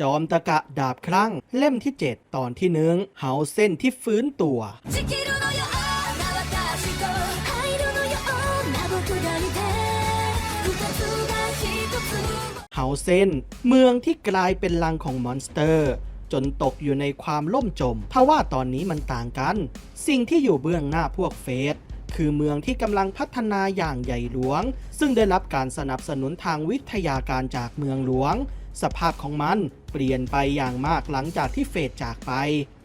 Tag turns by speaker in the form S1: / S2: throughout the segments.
S1: จอมตะกะดาบคลั่ง เล่มที่ 7 ตอนที่หนึ่งเฮาเส้นที่ฟื้นตัวเฮาเส้นเมืองที่กลายเป็นลังของมอนสเตอร์ จนตกอยู่ในความล่มจม เพราะว่าตอนนี้มันต่างกัน สิ่งที่อยู่เบื้องหน้าพวกเฟสคือเมืองที่กำลังพัฒนาอย่างใหญ่หลวง ซึ่งได้รับการสนับสนุนทางวิทยาการจากเมืองหลวง สภาพของมัน เปลี่ยนไปอย่างมากหลังจากที่เฟสจากไป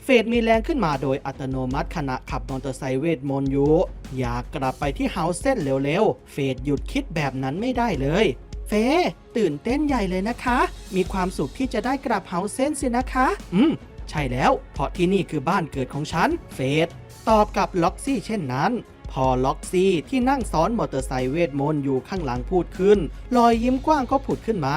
S1: เฟสมีแรงขึ้นมาโดยอัตโนมัติขณะขับมอเตอร์ไซค์เวทมนต์อยู่อยากกลับไปที่เฮาเซนเร็วๆ เฟสหยุดคิดแบบนั้นไม่ได้เลย เฟตื่นเต้นใหญ่เลยนะคะ มีความสุขที่จะได้กลับเฮาเซนสินะคะ อืม ใช่แล้ว เพราะที่นี่คือบ้านเกิดของฉัน เฟสตอบกับล็อกซี่เช่นนั้นพอล็อกซี่ที่นั่งซ้อนมอเตอร์ไซค์เวทมนต์อยู่ข้างหลังพูดขึ้น รอยยิ้มกว้างก็ผุดขึ้นมา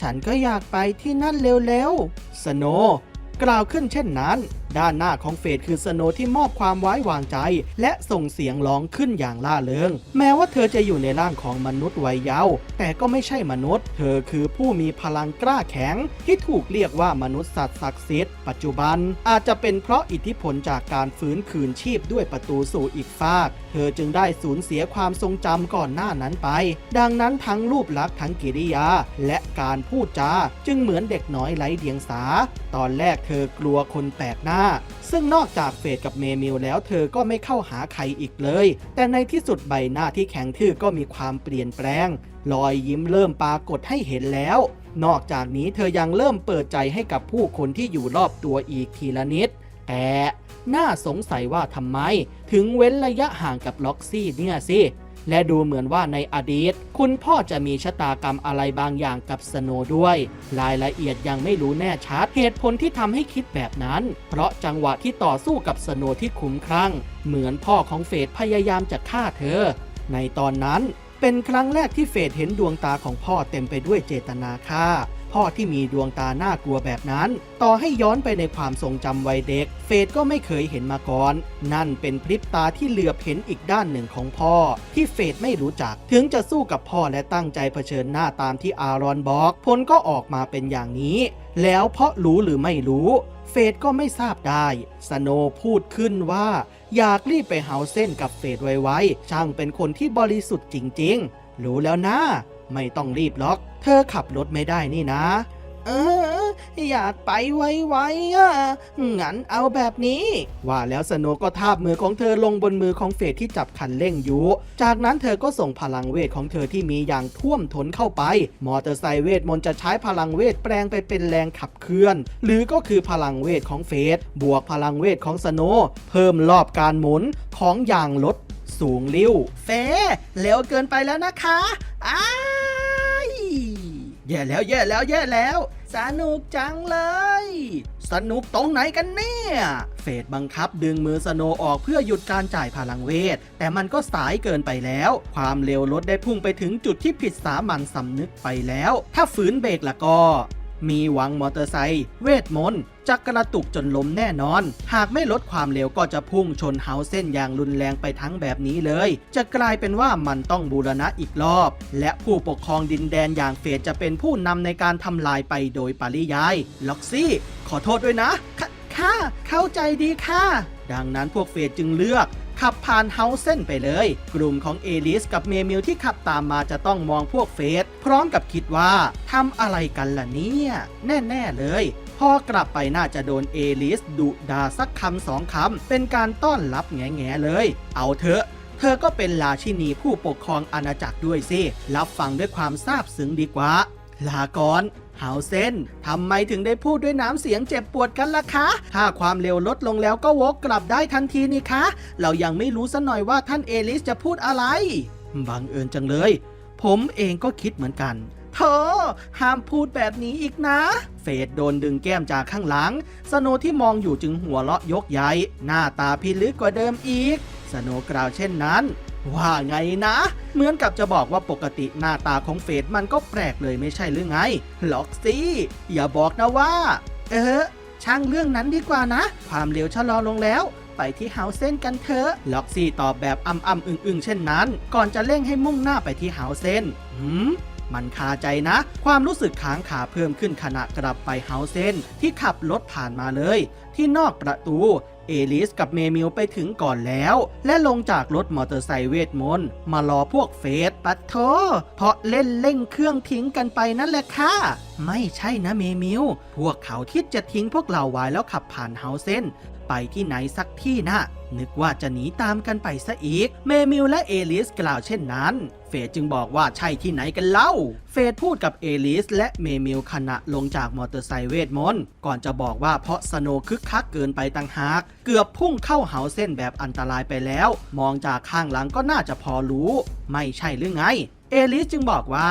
S1: ฉันก็อยากไปที่นั่นเร็วๆ สโนว์กล่าวขึ้นเช่นนั้น ด้านหน้าของเฟดคือสโนที่มอบความไว้วางใจ และส่งเสียงร้องขึ้นอย่างล่าเริง แม้ว่าเธอจะอยู่ในร่างของมนุษย์วัยเยาว์แต่ก็ไม่ใช่มนุษย์ เธอคือผู้มีพลังกล้าแข็ง ที่ถูกเรียกว่ามนุษย์สัตว์ศักดิ์สิทธิ์ปัจจุบัน อาจจะเป็นเพราะอิทธิพลจากการฟื้นคืนชีพด้วยประตูสู่อีกฟาก เธอจึงได้สูญเสียความทรงจำก่อนหน้านั้นไป ดังนั้นทั้งรูปลักษณ์ทั้งกิริยา และการพูดจาจึงเหมือนเด็กน้อยไร้เดียงสา ตอนแรกเธอกลัวคนแปลกหน้าซึ่งนอกจากเฟดกับเมมิลแล้วเธอก็ไม่เข้าหาใครอีกเลย แต่ในที่สุดใบหน้าที่แข็งทื่อก็มีความเปลี่ยนแปลง รอยยิ้มเริ่มปรากฏให้เห็นแล้ว นอกจากนี้เธอยังเริ่มเปิดใจให้กับผู้คนที่อยู่รอบตัวอีกทีละนิด แต่น่าสงสัยว่าทำไม ถึงเว้นระยะห่างกับล็อกซี่เนี่ยสิ และดูเหมือนว่าในอดีต คุณพ่อจะมีชะตากรรมอะไรบางอย่างกับสโนด้วย รายละเอียดยังไม่รู้แน่ชัดเหตุผลที่ทำให้คิดแบบนั้น เพราะจังหวะที่ต่อสู้กับสโนที่คุ้มครั่ง เหมือนพ่อของเฟดพยายามจะฆ่าเธอ ในตอนนั้นเป็นครั้งแรกที่เฟดเห็นดวงตาของพ่อเต็มไปด้วยเจตนาฆ่า พ่อที่มีดวงตาน่ากลัวแบบนั้น ต่อให้ย้อนไปในความทรงจำวัยเด็ก เฟดก็ไม่เคยเห็นมาก่อน นั่นเป็นพริบตาที่เหลือบเห็นอีกด้านหนึ่งของพ่อ ที่เฟดไม่รู้จัก ถึงจะสู้กับพ่อและตั้งใจเผชิญหน้าตามที่อารอนบอก ผลก็ออกมาเป็นอย่างนี้ แล้วเพราะรู้หรือไม่รู้เฟดก็ไม่ทราบได้ สโนพูดขึ้นว่า อยากรีบไปเฮาเส้นกับเฟดไวๆช่างเป็นคนที่บริสุทธิ์จริง ๆ รู้แล้วนะ ไม่ต้องรีบล็อก เธอขับรถไม่ได้นี่นะ เออ อยากไปไวๆอะ งั้นเอาแบบนี้ ว่าแล้วสโนก็ทาบมือของเธอลงบนมือของเฟดที่จับคันเร่งอยู่ จากนั้นเธอก็ส่งพลังเวทของเธอที่มีอย่างท่วมท้นเข้าไป มอเตอร์ไซค์เวทมนต์จะใช้พลังเวทแปลงไปเป็นแรงขับเคลื่อน หรือก็คือพลังเวทของเฟดบวกพลังเวทของสโนเพิ่มรอบการหมุนของยางรถ สูงลิ้ว เฟเร็วเกินไปแล้วนะคะอ้ายแย่แล้วแย่แล้วแย่แล้ว สนุกจังเลย สนุกตรงไหนกันเนี่ย เฟดบังคับดึงมือสโนออกเพื่อหยุดการจ่ายพลังเวท แต่มันก็สายเกินไปแล้ว ความเร็วรถได้พุ่งไปถึงจุดที่ผิดสามัญสำนึกไปแล้ว ถ้าฝืนเบรกละก็ มีหวังมอเตอร์ไซค์เวทมนต์จะกระตุกจนล้มแน่นอน หากไม่ลดความเร็วก็จะพุ่งชนเฮาเส้นอย่างรุนแรงไปทั้งแบบนี้เลย จะกลายเป็นว่ามันต้องบูรณะอีกรอบ และผู้ปกครองดินแดนอย่างเฟดจะเป็นผู้นำในการทำลายไปโดยปริยาย ล็อกซี่ ขอโทษด้วยนะ ค่ะค่ะเข้าใจดีค่ะ ดังนั้นพวกเฟดจึงเลือก ขับผ่านเฮาเส้นไปเลย กลุ่มของเอลิสกับเมมิลที่ขับตามมาจะต้องมองพวกเฟส พร้อมกับคิดว่าทำอะไรกันล่ะเนี่ย แน่ ๆ เลย พอกลับไปน่าจะโดนเอลิสดุดาสักคำสองคำ เป็นการต้อนรับแง่ๆเลย เอาเถอะเธอก็เป็นราชินีผู้ปกครองอาณาจักรด้วยสิ รับฟังด้วยความซาบซึ้งดีกว่า ลาก่อน เฮาเซนทำไมถึงได้พูดด้วยน้ำเสียงเจ็บปวดกันล่ะคะ ถ้าความเร็วลดลงแล้วก็วกกลับได้ทันทีนี่คะ เรายังไม่รู้ซะหน่อยว่าท่านเอลิสจะพูดอะไร บังเอิญจังเลย ผมเองก็คิดเหมือนกันเธอห้ามพูดแบบนี้อีกนะ เฟดโดนดึงแก้มจากข้างหลัง สโนที่มองอยู่จึงหัวเราะยกใหญ่ หน้าตาพิลึกกว่าเดิมอีก สโนกล่าวเช่นนั้น ว่าไงนะ เหมือนกับจะบอกว่าปกติหน้าตาของเฟดมันก็แปลกเลยไม่ใช่หรือไงล็อกซี่อย่าบอกนะว่า เออ ช่างเรื่องนั้นดีกว่านะ ความเร็วชะลอลงแล้ว ไปที่เฮาเซนกันเถอะล็อกซี่ตอบแบบอ้ำๆอึ้งๆเช่นนั้น ก่อนจะเร่งให้มุ่งหน้าไปที่เฮาเซนหืมมันคาใจนะ ความรู้สึกค้างคาเพิ่มขึ้นขณะกลับไปเฮาเซนที่ขับรถผ่านมาเลย ที่นอกประตู เอลิสกับเมมิลไปถึงก่อนแล้ว และลงจากรถมอเตอร์ไซค์เวทมนต์มารอพวกเฟสปัดโทเพราะเล่นเล่งเครื่องทิ้งกันไปนั่นแหละค่ะไม่ใช่นะเมมิลพวกเขาคิดจะทิ้งพวกเราไว้แล้วขับผ่านเฮาเซน ไปที่ไหนสักที่นะ นึกว่าจะหนีตามกันไปซะอีก เมมิลและเอลิสกล่าวเช่นนั้น เฟดจึงบอกว่าใช่ที่ไหนกันเล่า เฟดพูดกับเอลิสและเมมิลขณะลงจากมอเตอร์ไซค์เวทมนต์ก่อนจะบอกว่าเพราะสโนคึกคักเกินไปต่างหาก เกือบพุ่งเข้าเหาเส้นแบบอันตรายไปแล้ว มองจากข้างหลังก็น่าจะพอรู้ ไม่ใช่หรือไง เอลิสจึงบอกว่า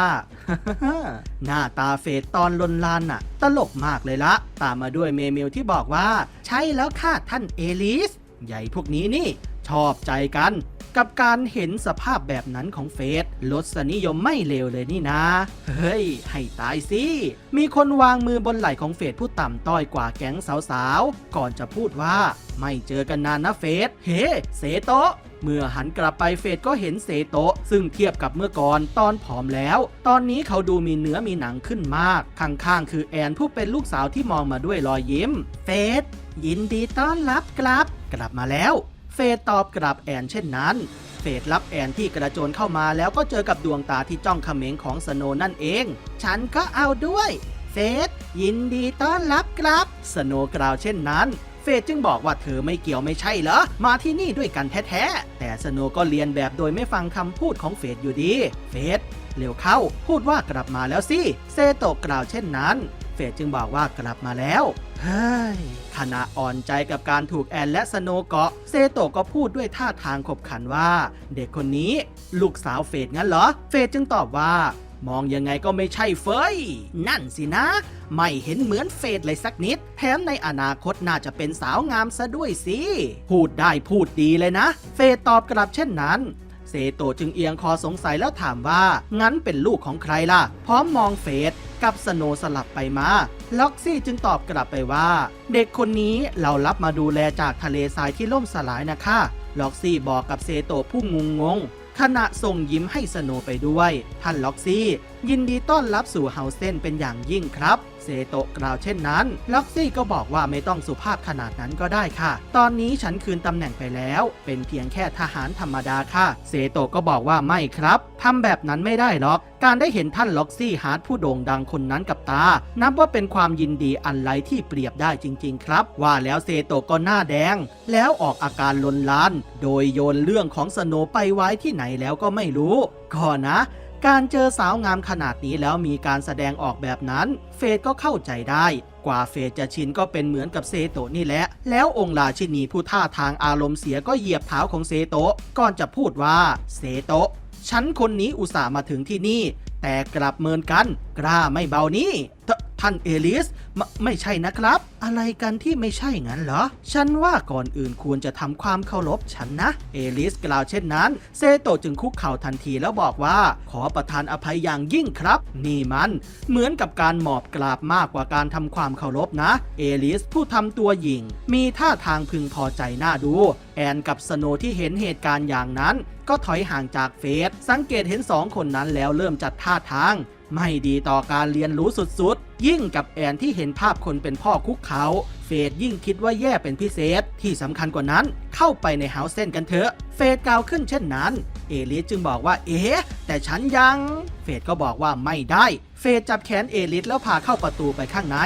S1: หน้าตาเฟดตอนลนลานน่ะ ตลกมากเลยละ ตามมาด้วยเมมิลที่บอกว่า ใช่แล้วค่ะท่านเอลิส ใหญ่พวกนี้นี่ ชอบใจกัน กับการเห็นสภาพแบบนั้นของเฟสลดสนิยมไม่เลวเลยนี่นะ เฮ้ย ให้ตายสิ มีคนวางมือบนไหล่ของเฟสผู้ต่ำต้อยกว่าแก๊งสาวๆ ก่อนจะพูดว่า ไม่เจอกันนานนะเฟสเฮ้เซโต เมื่อหันกลับไปเฟสก็เห็นเซโตะ ซึ่งเทียบกับเมื่อก่อนตอนผอมแล้ว ตอนนี้เขาดูมีเนื้อมีหนังขึ้นมาก ข้างๆ คือแอนผู้เป็นลูกสาวที่มองมาด้วยรอยยิ้ม เฟสยินดีต้อนรับกลับ กลับมาแล้ว เฟสตอบกลับแอนเช่นนั้นเฟสรับแอนที่กระโจนเข้ามาแล้วก็เจอกับดวงตาที่จ้องเขม็งของสโนนั่นเอง ฉันก็เอาด้วย เฟสยินดีต้อนรับกลับ สโนกล่าวเช่นนั้น เฟสจึงบอกว่าเธอไม่เกี่ยวไม่ใช่เหรอ มาที่นี่ด้วยกันแท้ๆ แต่สโนก็เรียนแบบโดยไม่ฟังคำพูดของเฟสอยู่ดี เฟสเร็วเข้า พูดว่ากลับมาแล้วสิ เซโตะกล่าวเช่นนั้น เฟสจึงบอกว่ากลับมาแล้ว เฮ้ยขณะอ่อนใจกับการถูกแอนและสโนเกาะ เซโตะก็พูดด้วยท่าทางขบขันว่า เด็กคนนี้ ลูกสาวเฟสงั้นเหรอ เฟสจึงตอบว่า มองยังไงก็ไม่ใช่เฟย นั่นสินะ ไม่เห็นเหมือนเฟสเลยสักนิด แถมในอนาคตน่าจะเป็นสาวงามซะด้วยสิ พูดได้พูดดีเลยนะ เฟสตอบกลับเช่นนั้นเซโตจึงเอียงคอสงสัยแล้วถามว่า งั้นเป็นลูกของใครล่ะ พร้อมมองเฟสกับสโนสลับไปมา ล็อกซี่จึงตอบกลับไปว่า เด็กคนนี้เรารับมาดูแลจากทะเลทรายที่ล่มสลายนะคะ ล็อกซี่บอกกับเซโตผู้งงง ขณะส่งยิ้มให้สโนไปด้วย ท่านล็อกซี่ ยินดีต้อนรับสู่เฮาเซนเป็นอย่างยิ่งครับ ซโตะกล่าวเช่นนั้น ล็อกซี่ก็บอกว่าไม่ต้องสุภาพขนาดนั้นก็ได้ค่ะ ตอนนี้ฉันคืนตำแหน่งไปแล้ว เป็นเพียงแค่ทหารธรรมดาค่ะ เซโตะก็บอกว่าไม่ครับทำแบบนั้นไม่ได้หรอก การได้เห็นท่านล็อกซี่ฮาร์ดผู้โด่งดังคนนั้นกับตา นับว่าเป็นความยินดีอันไรที่เปรียบได้จริง ๆ ครับ ว่าแล้วเซโตะก็หน้าแดง แล้วออกอาการลนลาน โดยโยนเรื่องของสโนไปไว้ที่ไหนแล้วก็ไม่รู้ก่อนนะ การเจอสาวงามขนาดนี้แล้วมีการแสดงออกแบบนั้น เฟดก็เข้าใจได้ กว่าเฟดจะชินก็เป็นเหมือนกับเซโตะนี่แหละ แล้วองค์ราชินีผู้ท่าทางอารมณ์เสียก็เหยียบเท้าของเซโตะก่อนจะพูดว่าเซโตะฉันคนนี้อุตส่าห์มาถึงที่นี่ แต่กลับเมินกัน กล้าไม่เบานี่ ท่านเอลิสไมไม่ใช่นะครับ อะไรกันที่ไม่ใช่งั้นเหรอ ฉันว่าก่อนอื่นควรจะทำความเคารพฉันนะ เอลิสกล่าวเช่นนั้นเซโตจึงคุกเข่าทันทีแล้วบอกว่า ขอประทานอภัยอย่างยิ่งครับ นี่มัน เหมือนกับการหมอบกราบมากกว่าการทำความเคารพนะ เอลิสผู้ทำตัวหญิงมีท่าทางพึงพอใจน่าดู แอนกับสโนที่เห็นเหตุการณ์อย่างนั้น ก็ถอยห่างจากเฟสสังเกตเห็นสองคนนั้นแล้วเริ่มจัดท่าทาง ไม่ดีต่อการเรียนรู้สุดๆ ยิ่งกับแอนที่เห็นภาพคนเป็นพ่อคุกเขา เฟดยิ่งคิดว่าแย่เป็นพิเศษ ที่สำคัญกว่านั้น เข้าไปในเฮาส์เซนกันเถอะ เฟดกล่าวขึ้นเช่นนั้น เอลิสจึงบอกว่าเอ๊ะแต่ฉันยัง เฟดก็บอกว่าไม่ได้ เฟดจับแขนเอลิสแล้วพาเข้าประตูไปข้างใน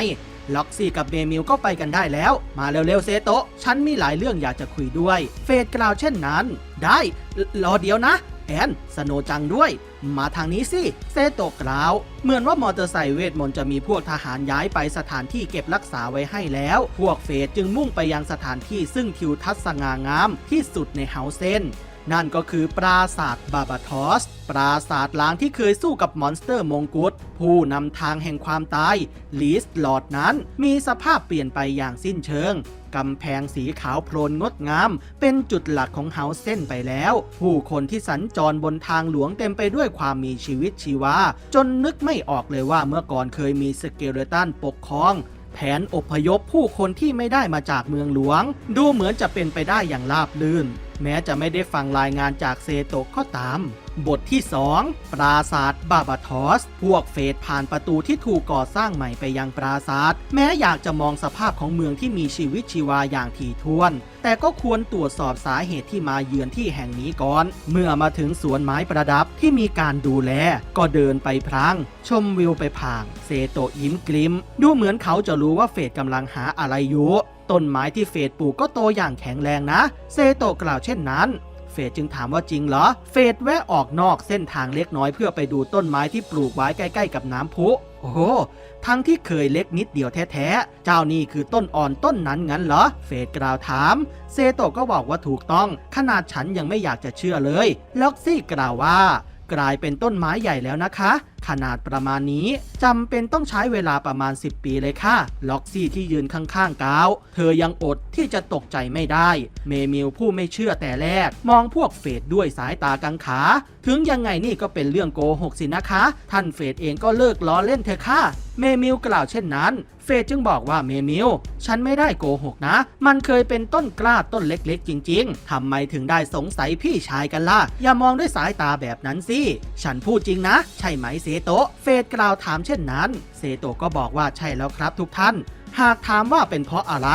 S1: ล็อกซี่กับเบมิลก็ไปกันได้แล้ว มาเร็วๆเซโตะฉันมีหลายเรื่องอยากจะคุยด้วย เฟดกล่าวเช่นนั้น ได้รรอเดี๋ยวนะ แอน สโนจังด้วย มาทางนี้สิ เซโตะกล่าว เหมือนว่ามอเตอร์ไซค์เวทมนต์จะมีพวกทหารย้ายไปสถานที่เก็บรักษาไว้ให้แล้ว พวกเฟสจึงมุ่งไปยังสถานที่ซึ่งทิวทัศน์สง่างามที่สุดในเฮาเซน นั่นก็คือปราสาทบาบาทอส ปราศาสาทล้างที่เคยสู้กับมอนสเตอร์มงกุฎผู้นำทางแห่งความตายลีสหลอดนั้นมีสภาพเปลี่ยนไปอย่างสิ้นเชิงกำแพงสีขาวโพลนงดงาม เป็นจุดหลักของเฮาเส้นไปแล้ว ผู้คนที่สัญจรบนทางหลวงเต็มไปด้วยความมีชีวิตชีวา จนนึกไม่ออกเลยว่าเมื่อก่อนเคยมีสเกเลตันปกครอง แผนอพยพผู้คนที่ไม่ได้มาจากเมืองหลวง ดูเหมือนจะเป็นไปได้อย่างราบรื่น แม้จะไม่ได้ฟังรายงานจากเซโตะก็ตาม บทที่ 2 ปราศาสาทบาบาทอส พวกเฟสผ่านประตูที่ถูกก่อสร้างใหม่ไปยังปราศาสาทแม้อยากจะมองสภาพของเมืองที่มีชีวิตชีวาอย่างถี่ถ้วน แต่ก็ควรตรวจสอบสาเหตุที่มาเยือนที่แห่งนี้ก่อน เมื่อมาถึงสวนไม้ประดับที่มีการดูแล ก็เดินไปพลาง ชมวิวไปพาง เซโตยิ้มกลิม ดูเหมือนเขาจะรู้ว่าเฟสกำลังหาอะไรอยู่ต้นไม้ที่เฟสปลูกก็โตอย่างแข็งแรงนะ เซโตกล่าวเช่นนั้น เฟดจึงถามว่าจริงเหรอ เฟดแวะออกนอกเส้นทางเล็กน้อยเพื่อไปดูต้นไม้ที่ปลูกไว้ใกล้ๆกับน้ำพุโอ้โห ทั้งที่เคยเล็กนิดเดียวแท้ๆ เจ้านี่คือต้นอ่อนต้นนั้นงั้นเหรอ เฟดกล่าวถาม เซโตะก็บอกว่าถูกต้อง ขนาดฉันยังไม่อยากจะเชื่อเลย ล็อกซี่กล่าวว่า กลายเป็นต้นไม้ใหญ่แล้วนะคะ ขนาดประมาณนี้จำเป็นต้องใช้เวลาประมาณ 10 ปีเลยค่ะ ล็อกซี่ที่ยืนข้างๆกาว เธอยังอดที่จะตกใจไม่ได้ เมมิลผู้ไม่เชื่อแต่แรก มองพวกเฟดด้วยสายตากังขา ถึงยังไงนี่ก็เป็นเรื่องโกหกสินะคะ ท่านเฟดเองก็เลิกล้อเล่นเถอค่ะ เมมิลกล่าวเช่นนั้น เฟยจึงบอกว่าเมมิวฉันไม่ได้โกหกนะ มันเคยเป็นต้นกล้าต้นเล็กๆ จริง ๆทำไมถึงได้สงสัยพี่ชายกันล่ะ อย่ามองด้วยสายตาแบบนั้นสิ ฉันพูดจริงนะ ใช่ไหมเซโตะเฟยกล่าวถามเช่นนั้น เซโตะก็บอกว่าใช่แล้วครับทุกท่าน หากถามว่าเป็นเพราะอะไร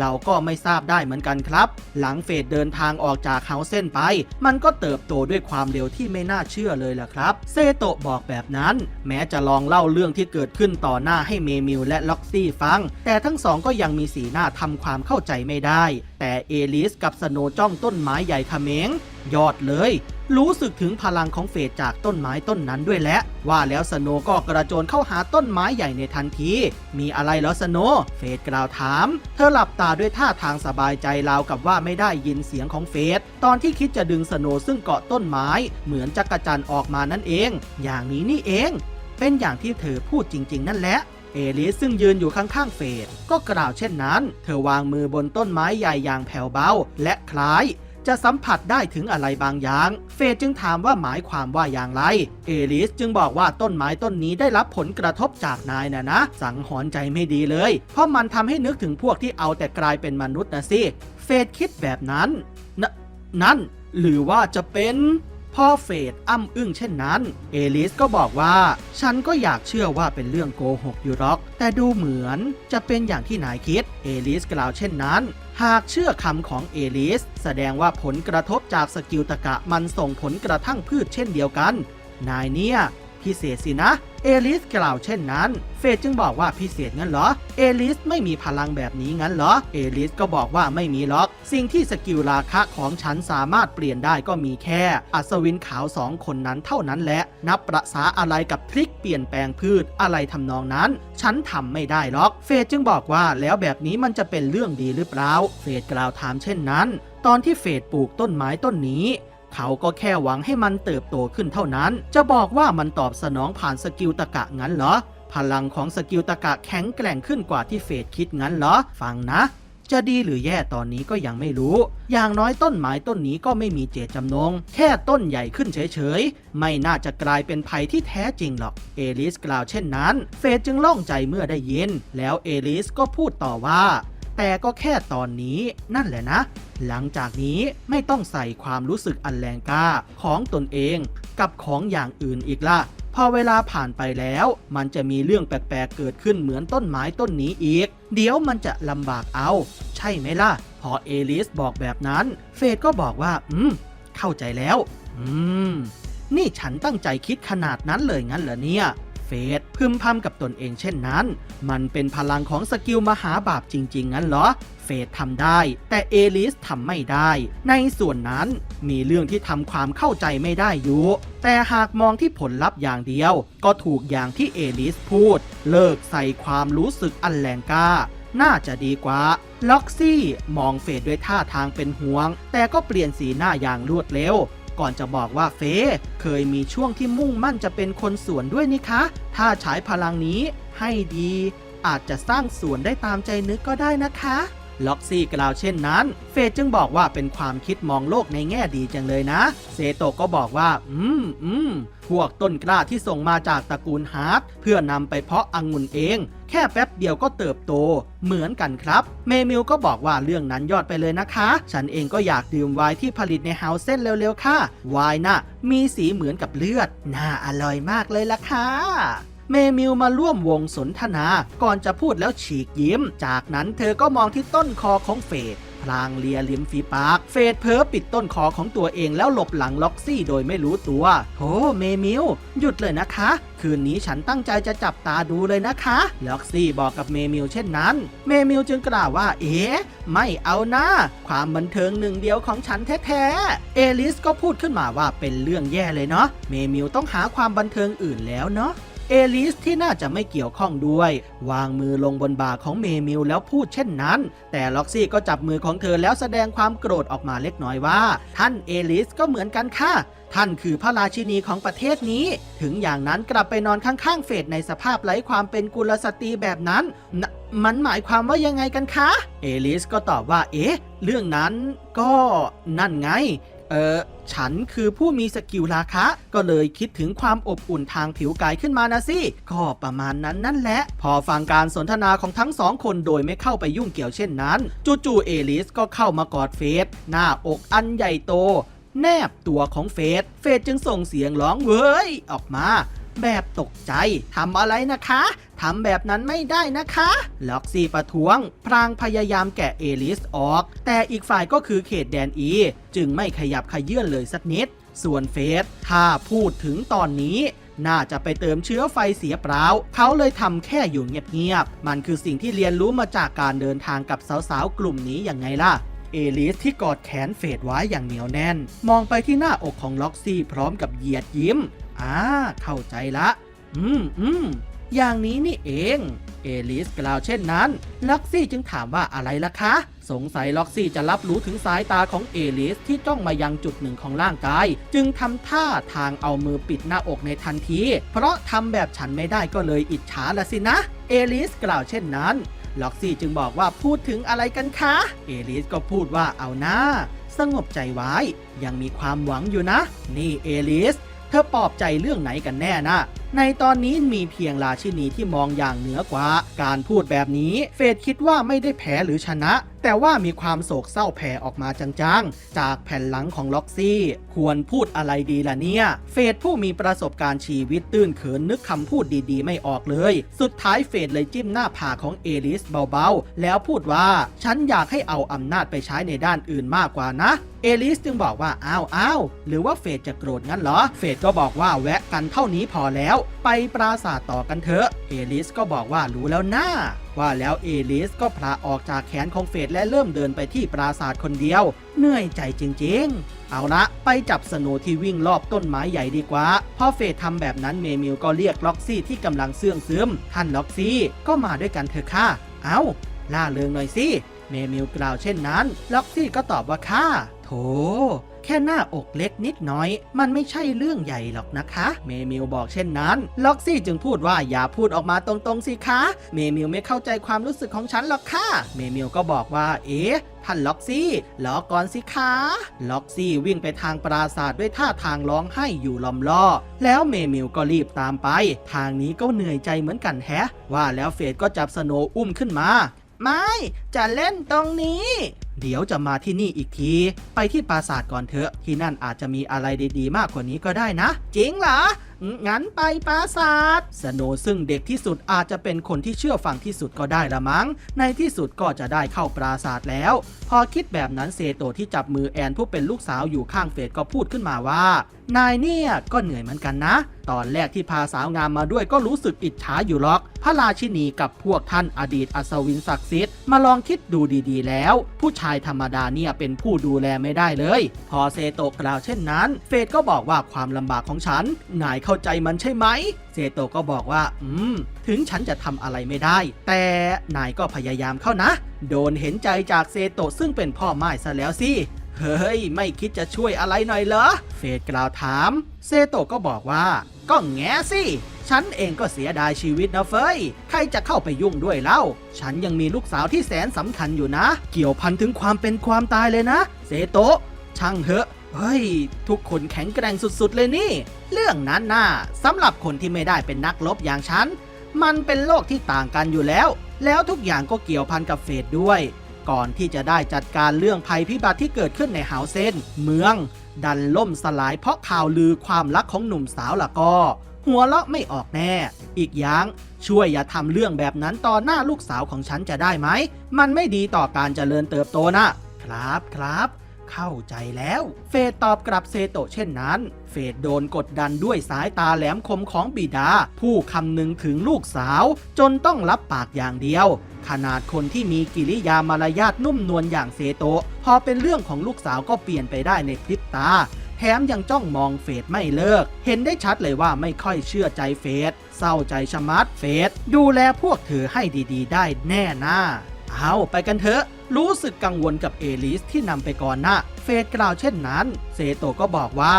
S1: เราก็ไม่ทราบได้เหมือนกันครับ หลังเฟดเดินทางออกจากเฮาเส้นไป มันก็เติบโตด้วยความเร็วที่ไม่น่าเชื่อเลยล่ะครับ เซโตะบอกแบบนั้น แม้จะลองเล่าเรื่องที่เกิดขึ้นต่อหน้าให้เมมิลและล็อกซี่ฟัง แต่ทั้งสองก็ยังมีสีหน้าทำความเข้าใจไม่ได้ แต่เอลิสกับสโนจ้องต้นไม้ใหญ่เขมง ยอดเลย รู้สึกถึงพลังของเฟดจากต้นไม้ต้นนั้นด้วยแหละ ว่าแล้วสโนก็กระโจนเข้าหาต้นไม้ใหญ่ในทันที มีอะไรเหรอสโนเฟดกล่าวถาม เธอหลับตาด้วยท่าทางสบายใจราวกับว่าไม่ได้ยินเสียงของเฟดตอนที่คิดจะดึงสโนซึ่งเกาะต้นไม้ เหมือนจักรจันออกมานั่นเอง อย่างนี้นี่เอง เป็นอย่างที่เธอพูดจริง ๆ นั่นแหละเอลิสซึ่งยืนอยู่ข้างๆเฟดก็กล่าวเช่นนั้น เธอวางมือบนต้นไม้ใหญ่อย่างแผ่วเบา และคล้าย จะสัมผัสได้ถึงอะไรบางอย่าง เฟดจึงถามว่าหมายความว่าอย่างไร เอลิสจึงบอกว่าต้นไม้ต้นนี้ได้รับผลกระทบจากนายนะนะ สังหรณ์ใจไม่ดีเลย เพราะมันทำให้นึกถึงพวกที่เอาแต่กลายเป็นมนุษย์นะสิ เฟดคิดแบบนั้นนนั่น หรือว่าจะเป็นพ่อเฟดอ้ำอึ้งเช่นนั้น เอลิสก็บอกว่า ฉันก็อยากเชื่อว่าเป็นเรื่องโกหกอยู่หรอก แต่ดูเหมือนจะเป็นอย่างที่นายคิด เอลิสกล่าวเช่นนั้น หากเชื่อคำของเอลิส แสดงว่าผลกระทบจากสกิลตะกะมันส่งผลกระทั่งพืชเช่นเดียวกัน นายเนี่ย พิเศษสินะ เอลิสกล่าวเช่นนั้น เฟดจึงบอกว่าพิเศษงั้นเหรอ เอลิสไม่มีพลังแบบนี้งั้นเหรอ เอลิสก็บอกว่าไม่มีหรอก สิ่งที่สกิลราคะของฉันสามารถเปลี่ยนได้ก็มีแค่ อัศวินขาวสองคนนั้นเท่านั้นแหละ นับประษาอะไรกับทริคเปลี่ยนแปลงพืชอะไรทำนองนั้น ฉันทำไม่ได้หรอก เฟดจึงบอกว่าแล้วแบบนี้มันจะเป็นเรื่องดีหรือเปล่า เฟดกล่าวถามเช่นนั้น ตอนที่เฟดปลูกต้นไม้ต้นนี้ เขาก็แค่หวังให้มันเติบโตขึ้นเท่านั้น จะบอกว่ามันตอบสนองผ่านสกิลตะกะงั้นเหรอ พลังของสกิลตะกะแข็งแกร่งขึ้นกว่าที่เฟดคิดงั้นเหรอ ฟังนะ จะดีหรือแย่ตอนนี้ก็ยังไม่รู้ อย่างน้อยต้นไม้ต้นนี้ก็ไม่มีเจตจำนง แค่ต้นใหญ่ขึ้นเฉยๆ ไม่น่าจะกลายเป็นภัยที่แท้จริงหรอก เอลิสกล่าวเช่นนั้น เฟดจึงล่องใจเมื่อได้ยิน แล้วเอลิสก็พูดต่อว่า แต่ก็แค่ตอนนี้นั่นแหละนะ หลังจากนี้ไม่ต้องใส่ความรู้สึกอันแรงกล้าของตนเองกับของอย่างอื่นอีกละพอเวลาผ่านไปแล้ว มันจะมีเรื่องแปลกๆเกิดขึ้นเหมือนต้นไม้ต้นนี้อีก เดี๋ยวมันจะลำบากเอา ใช่ไหมล่ะ พอเอลิสบอกแบบนั้น เฟดก็บอกว่า อืม เข้าใจแล้ว อืม นี่ฉันตั้งใจคิดขนาดนั้นเลยงั้นเหรอเนี่ย เฟดพึมพำกับตนเองเช่นนั้น มันเป็นพลังของสกิลมหาบาปจริง ๆ งั้นเหรอ เฟดทำได้ แต่เอลิสทำไม่ได้ ในส่วนนั้นมีเรื่องที่ทำความเข้าใจไม่ได้อยู่ แต่หากมองที่ผลลัพธ์อย่างเดียว ก็ถูกอย่างที่เอลิสพูด เลิกใส่ความรู้สึกอันแรงกล้าน่าจะดีกว่า ล็อกซี่ มองเฟดด้วยท่าทางเป็นห่วง แต่ก็เปลี่ยนสีหน้าอย่างรวดเร็ว ก่อนจะบอกว่าเฟเคยมีช่วงที่มุ่งมั่นจะเป็นคนสวนด้วยนี่คะ ถ้าใช้พลังนี้ให้ดี อาจจะสร้างสวนได้ตามใจนึกก็ได้นะคะ ล็อกซี่กล่าวเช่นนั้น เฟดจึงบอกว่าเป็นความคิดมองโลกในแง่ดีจังเลยนะ เซโตก็บอกว่า อืมอืมพวกต้นกล้าที่ส่งมาจากตระกูลฮาร์ดเพื่อนำไปเพาะอังุ่นเอง แค่แป๊บเดียวก็เติบโต เหมือนกันครับ เมมิลก็บอกว่าเรื่องนั้นยอดไปเลยนะคะ ฉันเองก็อยากดื่มไวน์ที่ผลิตในเฮาเส้นเร็วๆค่ะ ไวน์น่ะมีสีเหมือนกับเลือด น่าอร่อยมากเลยล่ะค่ะ เมมิลมาร่วมวงสนทนา ก่อนจะพูดแล้วฉีกยิ้ม จากนั้นเธอก็มองที่ต้นคอของเฟดพลางเลียลิมฝีปาก เฟดเพ้อปิดต้นคอของตัวเองแล้วหลบหลังล็อกซี่โดยไม่รู้ตัวโธ่เมมิลหยุดเลยนะคะ คืนนี้ฉันตั้งใจจะจับตาดูเลยนะคะ ล็อกซี่บอกกับเมมิลเช่นนั้น เมมิลจึงกล่าวว่า เอ๊ะ ไม่เอานะ ความบันเทิงหนึ่งเดียวของฉันแท้ๆ เอลิสก็พูดขึ้นมาว่าเป็นเรื่องแย่เลยเนาะ เมมิลต้องหาความบันเทิงอื่นแล้วเนาะ เอลิสที่น่าจะไม่เกี่ยวข้องด้วย วางมือลงบนบ่าของเมมิลแล้วพูดเช่นนั้น แต่ล็อกซี่ก็จับมือของเธอแล้วแสดงความโกรธออกมาเล็กน้อยว่า ท่านเอลิสก็เหมือนกันค่ะ ท่านคือพระราชินีของประเทศนี้ ถึงอย่างนั้นกลับไปนอนข้างๆเฟดในสภาพไร้ความเป็นกุลสตรีแบบนั้นนะมันหมายความว่ายังไงกันคะ เอลิสก็ตอบว่า เอ๊ะ เรื่องนั้นก็นั่นไง เออฉันคือผู้มีสกิลราคะ ก็เลยคิดถึงความอบอุ่นทางผิวกายขึ้นมานะสิ ก็ประมาณนั้นนั่นแหละ พอฟังการสนทนาของทั้งสองคนโดยไม่เข้าไปยุ่งเกี่ยวเช่นนั้น จู่ๆเอลิสก็เข้ามากอดเฟสหน้าอกอันใหญ่โต แนบตัวของเฟสเฟสจึงส่งเสียงร้องเว้ยออกมา แบบตกใจทำอะไรนะคะทำแบบนั้นไม่ได้นะคะล็อกซี่ประท้วง พรางพยายามแกะเอลิสออก แต่อีกฝ่ายก็คือเขตแดนอี จึงไม่ขยับขยื่นเลยสักนิด ส่วนเฟสถ้าพูดถึงตอนนี้น่าจะไปเติมเชื้อไฟเสียเปล่า เขาเลยทำแค่อยู่เงียบๆ มันคือสิ่งที่เรียนรู้มาจากการเดินทางกับสาวๆ กลุ่มนี้อย่างไงล่ะ เอลิสที่กอดแขนเฟดไว้อย่างเหนียวแน่น มองไปที่หน้าอกของล็อกซี่พร้อมกับเหยียดยิ้ม อ่าเข้าใจละ อืมอืมอย่างนี้นี่เอง เอลิสกล่าวเช่นนั้น ล็อกซี่จึงถามว่าอะไรล่ะคะ สงสัยล็อกซี่จะรับรู้ถึงสายตาของเอลิสที่จ้องมายังจุดหนึ่งของร่างกาย จึงทำท่าทางเอามือปิดหน้าอกในทันที เพราะทำแบบฉันไม่ได้ก็เลยอิจฉาละสินะ เอลิสกล่าวเช่นนั้นล็อกซี่จึงบอกว่าพูดถึงอะไรกันคะ เอลิสก็พูดว่าเอาหน้า สงบใจไว้ ยังมีความหวังอยู่นะ นี่เอลิส ธอปลอบใจเรื่องไหนกันแน่นะ ในตอนนี้มีเพียงราชินีที่มองอย่างเหนือกว่า การพูดแบบนี้เฟดคิดว่าไม่ได้แพ้หรือชนะ แต่ว่ามีความโศกเศร้าแผ่ออกมาจางๆ จากแผ่นหลังของล็อกซี่ ควรพูดอะไรดีล่ะเนี่ย เฟดผู้มีประสบการณ์ชีวิตตื้นเขินนึกคำพูดดีๆ ไม่ออกเลย สุดท้ายเฟดเลยจิ้มหน้าผากของเอลิสเบาๆ แล้วพูดว่าฉันอยากให้เอาอำนาจไปใช้ในด้านอื่นมากกว่านะเอลิสจึงบอกว่าอ้าวอ้าวหรือว่าเฟดจะโกรธงั้นเหรอ เฟดก็บอกว่าแวะกันเท่านี้พอแล้วไปปราสาทต่อกันเถอะเอลิสก็บอกว่ารู้แล้วนะว่าแล้วเอลิสก็พลาออกจากแขนของเฟดและเริ่มเดินไปที่ปราสาทคนเดียว เหนื่อยใจจริง ๆ เอาละไปจับสโนว์ที่วิ่งรอบต้นไม้ใหญ่ดีกว่าพอเฟดทำแบบนั้นเมมิลก็เรียกล็อกซี่ที่กำลังเสื่องซึมท่านล็อกซี่ก็มาด้วยกันเถอะค่ะ เอาล่าเริงหน่อยสิ เมมิลกล่าวเช่นนั้น ล็อกซี่ก็ตอบว่าค่ะโถแค่หน้าอกเล็กนิดหน่อย มันไม่ใช่เรื่องใหญ่หรอกนะคะ เมมิลบอกเช่นนั้น ล็อกซี่จึงพูดว่าอย่าพูดออกมาตรงๆสิคะ เมมิลไม่เข้าใจความรู้สึกของฉันหรอกค่ะ เมมิลก็บอกว่า เอ๊ะท่านล็อกซี่รอก่อนสิคะ ล็อกซี่วิ่งไปทางปราสาทด้วยท่าทางร้องไห้อยู่ลอมล่อ แล้วเมมิลก็รีบตามไป ทางนี้ก็เหนื่อยใจเหมือนกันแฮะ ว่าแล้วเฟดก็จับสโนว์อุ้มขึ้นมา ไม่ จะเล่นตรงนี้ เดี๋ยวจะมาที่นี่อีกที ไปที่ปราสาทก่อนเถอะ ที่นั่นอาจจะมีอะไรดีๆ มากกว่านี้ก็ได้นะ จริงเหรองั้นไปปราสาทสโนว์ซึ่งเด็กที่สุดอาจจะเป็นคนที่เชื่อฟังที่สุดก็ได้ละมั้ง ในที่สุดก็จะได้เข้าปราสาทแล้ว พอคิดแบบนั้นเซโตที่จับมือแอนผู้เป็นลูกสาวอยู่ข้างเฟดก็พูดขึ้นมาว่า นายเนี่ยก็เหนื่อยเหมือนกันนะ ตอนแรกที่พาสาวงามมาด้วยก็รู้สึกอิจฉาอยู่หรอก พระราชินีกับพวกท่านอดีตอัศวินศักดิ์สิทธิ์มาลองคิดดูดีๆ แล้ว ผู้ชายธรรมดาเนี่ยเป็นผู้ดูแลไม่ได้เลย พอเซโตกล่าวเช่นนั้น เฟดก็บอกว่าความลำบากของฉันนายเข้าใจมันใช่ไหม เซโตะก็บอกว่า อืม ถึงฉันจะทำอะไรไม่ได้ แต่นายก็พยายามเข้านะ โดนเห็นใจจากเซโตะซึ่งเป็นพ่อไม้ซะแล้วสิ เฮ้ย ไม่คิดจะช่วยอะไรหน่อยเหรอ เฟดกล่าวถาม เซโตะก็บอกว่า ก็แง่สิฉันเองก็เสียดายชีวิตนะเฟย ใครจะเข้าไปยุ่งด้วยเล่า ฉันยังมีลูกสาวที่แสนสำคัญอยู่นะ เกี่ยวพันถึงความเป็นความตายเลยนะ เซโตะช่างเถอะ เฮ้ย ทุกคนแข็งแกร่งสุดๆเลยนี่ เรื่องนั้นน่ะสำหรับคนที่ไม่ได้เป็นนักรบอย่างฉัน มันเป็นโลกที่ต่างกันอยู่แล้ว แล้วทุกอย่างก็เกี่ยวพันกับเฟดด้วย ก่อนที่จะได้จัดการเรื่องภัยพิบัติที่เกิดขึ้นในเฮาเซนเมือง ดันล่มสลายเพราะข่าวลือความรักของหนุ่มสาวละก็ หัวเราะไม่ออกแน่ อีกอย่างช่วยอย่าทำเรื่องแบบนั้นต่อหน้าลูกสาวของฉันจะได้ไหม มันไม่ดีต่อการเจริญเติบโตนะ ครับครับ เข้าใจแล้ว เฟดตอบกลับเซโตะเช่นนั้น เฟดโดนกดดันด้วยสายตาแหลมคมของบิดา ผู้คำนึงถึงลูกสาว จนต้องรับปากอย่างเดียว ขนาดคนที่มีกิริยามารยาทนุ่มนวลอย่างเซโตะ พอเป็นเรื่องของลูกสาวก็เปลี่ยนไปได้ในพริบตาแถมยังจ้องมองเฟดไม่เลิก เห็นได้ชัดเลยว่าไม่ค่อยเชื่อใจเฟดเศร้าใจชะมัดเฟดดูแลพวกเธอให้ดีๆ ได้แน่น่า เอาไปกันเถอะ รู้สึกกังวลกับเอลิสที่นำไปก่อนนะ เฟดกล่าวเช่นนั้น เซโตก็บอกว่า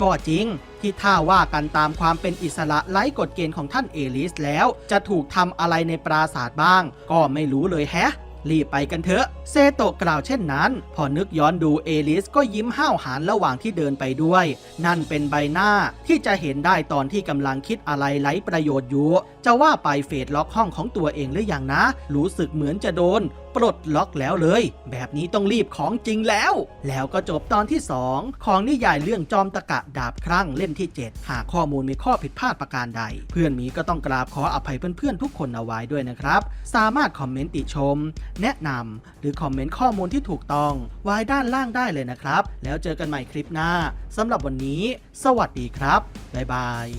S1: ก็จริงที่ถ้าว่ากันตามความเป็นอิสระไร้กฎเกณฑ์ของท่านเอลิสแล้ว จะถูกทำอะไรในปราศาสตร์บ้าง ก็ไม่รู้เลยแฮะรีบไปกันเถอะ เซโตะกล่าวเช่นนั้น พอนึกย้อนดูเอลิสก็ยิ้มห้าวหาญระหว่างที่เดินไปด้วย นั่นเป็นใบหน้าที่จะเห็นได้ตอนที่กำลังคิดอะไรไร้ประโยชน์อยู่ จะว่าไปเฟดล็อกห้องของตัวเองหรือยังนะ รู้สึกเหมือนจะโดน ปลดล็อกแล้วเลย แบบนี้ต้องรีบของจริงแล้ว แล้วก็จบตอนที่ 2 ของนิยายเรื่องจอมตะกะดาบครั่งเล่มที่ 7 หากข้อมูลมีข้อผิดพลาดประการใด เพื่อนมีก็ต้องกราบขออภัยเพื่อนๆทุกคนเอาไว้ด้วยนะครับ สามารถคอมเมนต์ติชม แนะนำหรือคอมเมนต์ข้อมูลที่ถูกต้อง ไว้ด้านล่างได้เลยนะครับ แล้วเจอกันใหม่คลิปหน้าสำหรับวันนี้ สวัสดีครับบ๊ายบาย